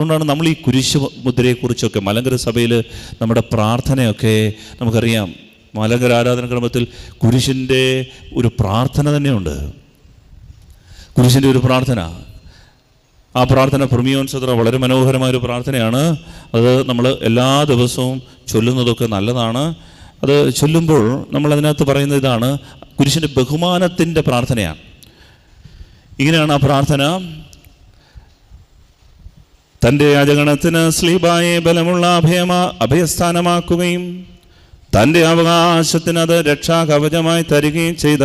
അതുകൊണ്ടാണ് നമ്മൾ ഈ കുരിശ് മുദ്രയെക്കുറിച്ചൊക്കെ മലങ്കര സഭയിൽ നമ്മുടെ പ്രാർത്ഥനയൊക്കെ നമുക്കറിയാം. മലങ്കര ആരാധനക്രമത്തിൽ കുരിശിന്റെ ഒരു പ്രാർത്ഥന തന്നെയുണ്ട്. കുരിശിന്റെ ഒരു പ്രാർത്ഥന. ആ പ്രാർത്ഥന പ്രമിയോൻ സത്ര വളരെ മനോഹരമായ ഒരു പ്രാർത്ഥനയാണ്. അത് നമ്മൾ എല്ലാ ദിവസവും ചൊല്ലുന്നതൊക്കെ നല്ലതാണ്. അത് ചൊല്ലുമ്പോൾ നമ്മൾ അതിനകത്ത് പറയുന്ന ഇതാണ് കുരിശിന്റെ ബഹുമാനത്തിന്റെ പ്രാർത്ഥനയാണ്. ഇങ്ങനെയാണ് ആ പ്രാർത്ഥന. തന്റെ അജഗണത്തിന് സ്ലീബായെ ബലമുള്ള അഭയമ അഭയസ്ഥാനമാക്കുകയും തന്റെ അവകാശത്തിന് അത് രക്ഷാകവചമായി തരികയും ചെയ്ത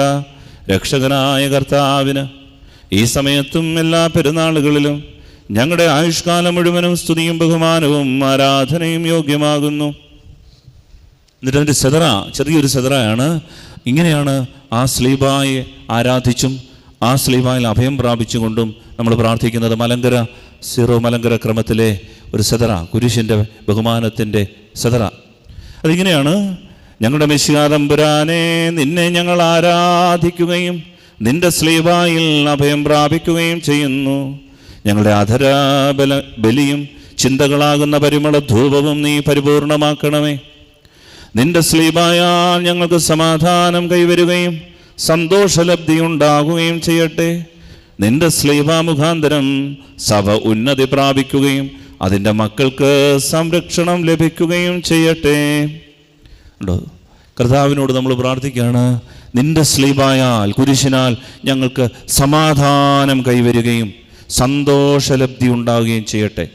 രക്ഷകനായ കർത്താവിന് ഈ സമയത്തും എല്ലാ പെരുന്നാളുകളിലും ഞങ്ങളുടെ ആയുഷ്കാലം മുഴുവനും സ്തുതിയും ബഹുമാനവും ആരാധനയും യോഗ്യമാകുന്നു. എന്നിട്ട് അതിന്റെ ചെതറ ചെറിയൊരു ചെതറയാണ്. ഇങ്ങനെയാണ് ആ സ്ലീബായെ ആരാധിച്ചും ആ സ്ലീബായിൽ അഭയം പ്രാപിച്ചുകൊണ്ടും നമ്മൾ പ്രാർത്ഥിക്കുന്നത്. മലങ്കര സീറോ മലങ്കര ക്രമത്തിലെ ഒരു സെതറ കുരിശിന്റെ ബഹുമാനത്തിന്റെ സെതറ അതിങ്ങനെയാണ് ഞങ്ങളുടെ മിശികാതമ്പുരാനെ നിന്നെ ഞങ്ങൾ ആരാധിക്കുകയും നിന്റെ സ്ലീവായിൽ അഭയം പ്രാപിക്കുകയും ചെയ്യുന്നു. ഞങ്ങളുടെ അധര ബല ബലിയും ചിന്തകളാകുന്ന പരിമള ധൂപവും നീ പരിപൂർണമാക്കണമേ. നിന്റെ സ്ലീബായാൽ ഞങ്ങൾക്ക് സമാധാനം കൈവരുകയും സന്തോഷലബ്ധി ഉണ്ടാകുകയും ചെയ്യട്ടെ. നിന്റെ സ്ലീബ മുഖാന്തരം സഭ ഉന്നതി പ്രാപിക്കുകയും അതിന്റെ മക്കൾക്ക് സംരക്ഷണം ലഭിക്കുകയും ചെയ്യട്ടെ. കർത്താവിനോട് നമ്മൾ പ്രാർത്ഥിക്കുകയാണ് നിന്റെ സ്ലീബായാൽ കുരിശിനാൽ ഞങ്ങൾക്ക് സമാധാനം കൈവരുകയും സന്തോഷലബ്ധി ഉണ്ടാവുകയും ചെയ്യട്ടെ.